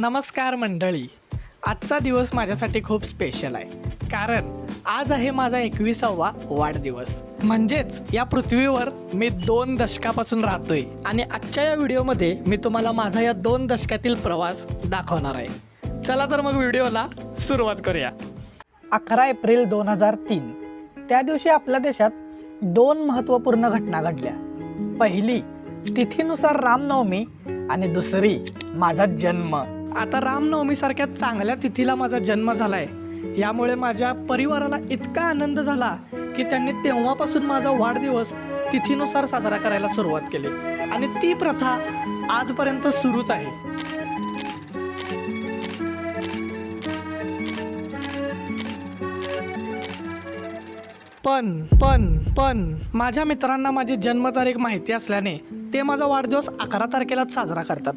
नमस्कार मंडळी. आजचा दिवस माझ्यासाठी खूप स्पेशल आहे. कारण आज आहे माझा एकविसावा वाढदिवस. म्हणजेच या पृथ्वीवर मी दोन दशकापासून राहतोय आणि आजच्या या व्हिडिओमध्ये मी तुम्हाला माझा या दोन दशकातील प्रवास दाखवणार आहे. चला तर मग व्हिडिओला सुरुवात करूया. अकरा एप्रिल दोन हजार तीन. त्या दिवशी आपल्या देशात दोन महत्त्वपूर्ण घटना घडल्या. पहिली तिथीनुसार रामनवमी आणि दुसरी माझा जन्म. आता रामनवमीसारख्या चांगल्या तिथीला माझा जन्म झाला आहे यामुळे माझ्या परिवाराला इतका आनंद झाला की त्यांनी तेव्हापासून माझा वाढदिवस तिथीनुसार साजरा करायला सुरुवात केली. आणि ती प्रथा आजपर्यंत सुरूच आहे. पण पण पण माझ्या मित्रांना माझी जन्मतारीख माहिती असल्याने ते माझा वाढदिवस अकरा तारखेलाच साजरा करतात.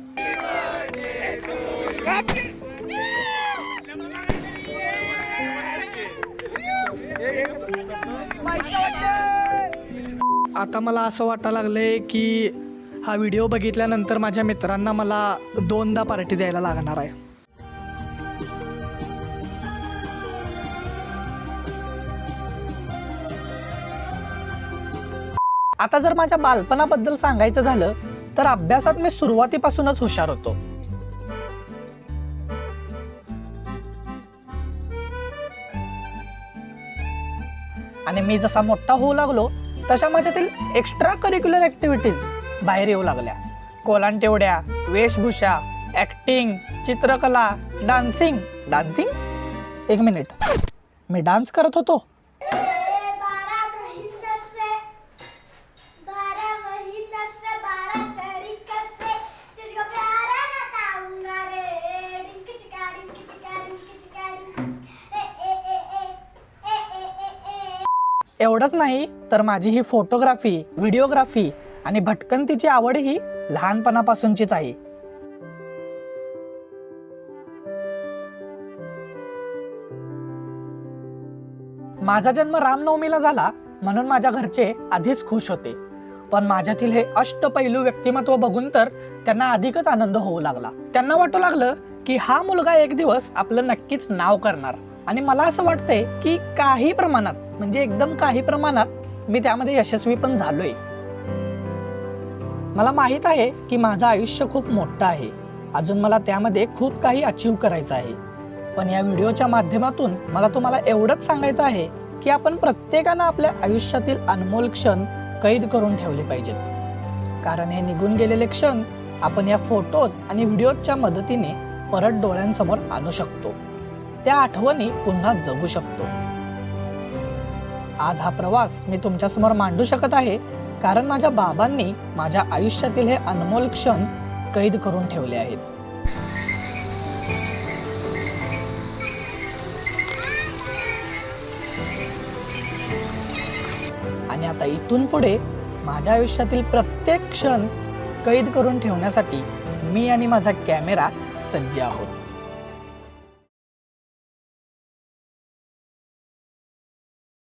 आता मला असं वाटायला आहे की हा व्हिडिओ बघितल्यानंतर माझ्या मित्रांना मला दोनदा पार्टी द्यायला लागणार आहे. आता जर माझ्या बालपणाबद्दल सांगायचं झालं तर अभ्यासात मी सुरुवातीपासूनच हुशार होतो. आणि मी जसा मोठा होऊ लागलो तशा माझ्यातील एक्स्ट्रा करिक्युलर ॲक्टिव्हिटीज बाहेर येऊ लागल्या. कोलांटेवड्या वेशभूषा ॲक्टिंग चित्रकला डान्सिंग डान्सिंग एक मिनिट मी डान्स करत होतो. एवढंच नाही तर माझी ही फोटोग्राफी व्हिडिओग्राफी आणि भटकंतीची आवड ही लहानपणापासूनचीच आहे. माझा जन्म रामनवमीला झाला म्हणून माझ्या घरचे आधीच खुश होते. पण माझ्यातील हे अष्टपैलू व्यक्तिमत्व बघून तर त्यांना अधिकच आनंद होऊ लागला. त्यांना वाटू लागलं की हा मुलगा एक दिवस आपलं नक्कीच नाव करणार. आणि मला असं वाटतंय की काही प्रमाणात म्हणजे एकदम काही प्रमाणात मी त्यामध्ये यशस्वी पण झालोय. मला माहीत आहे की माझं आयुष्य खूप मोठं आहे. अजून मला त्यामध्ये खूप काही अचीव करायचं आहे. पण या व्हिडिओच्या माध्यमातून मला तुम्हाला एवढंच सांगायचं आहे की आपण प्रत्येकानं आपल्या आयुष्यातील अनमोल क्षण कैद करून ठेवले पाहिजेत. कारण हे निघून गेलेले क्षण आपण या फोटोज आणि व्हिडिओच्या मदतीने परत डोळ्यांसमोर आणू शकतो. त्या आठवणी पुन्हा जगू शकतो. आज हा प्रवास मी तुमच्यासमोर मांडू शकत आहे कारण माझ्या बाबांनी माझ्या आयुष्यातील हे अनमोल क्षण कैद करून ठेवले आहेत. आणि आता इथून पुढे माझ्या आयुष्यातील प्रत्येक क्षण कैद करून ठेवण्यासाठी मी आणि माझा कॅमेरा सज्ज आहोत.